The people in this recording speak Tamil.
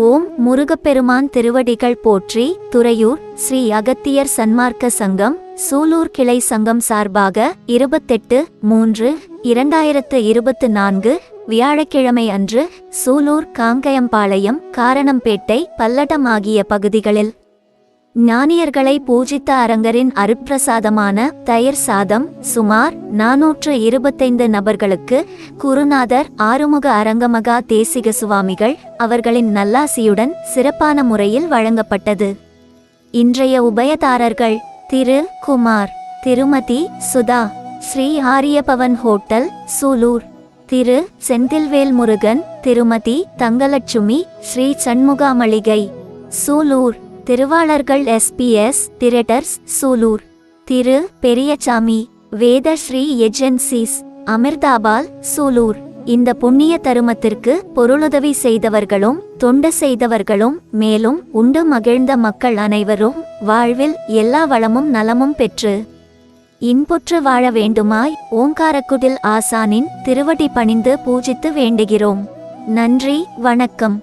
ஓம் முருகப்பெருமான் திருவடிகள் போற்றி துறையூர் ஸ்ரீ அகத்தியர் சன்மார்க்க சங்கம் சூலூர் கிளை சங்கம் சார்பாக இருபத்தெட்டு மூன்று இரண்டாயிரத்து இருபத்து நான்கு வியாழக்கிழமை அன்று சூலூர் காங்கயம்பாளையம் காரணம்பேட்டை பல்லடம் ஆகிய பகுதிகளில் ஞானியர்களை பூஜித்த அரங்கரின் அருட்பிரசாதமான தயிர் சாதம் சுமார் நாநூற்று இருபத்தைந்து நபர்களுக்கு குருநாதர் ஆறுமுக அரங்கமகா தேசிக சுவாமிகள் அவர்களின் நல்லாசியுடன் சிறப்பான முறையில் வழங்கப்பட்டது. இன்றைய உபயதாரர்கள் திரு. குமார் திருமதி சுதா ஸ்ரீ ஆரியபவன் ஹோட்டல் சூலூர். திரு. செந்தில்வேல் முருகன் திருமதி தங்கலட்சுமி ஸ்ரீ சண்முகா மளிகை சூலூர். திருவாளர்கள் எஸ்பிஎஸ் திரேட்டர்ஸ் சூலூர். திரு. பெரியசாமி வேதஸ்ரீ ஏஜென்சிஸ் அமிர்தாபால் சூலூர். இந்த புண்ணிய தருமத்திற்கு பொருளுதவி செய்தவர்களும் தொண்டு செய்தவர்களும் மேலும் உண்டு மகிழ்ந்த மக்கள் அனைவரும் வாழ்வில் எல்லா வளமும் நலமும் பெற்று இன்புற்று வாழ வேண்டுமாய் ஓங்காரக்குடில் ஆசானின் திருவடி பணிந்து பூஜித்து வேண்டுகிறோம். நன்றி வணக்கம்.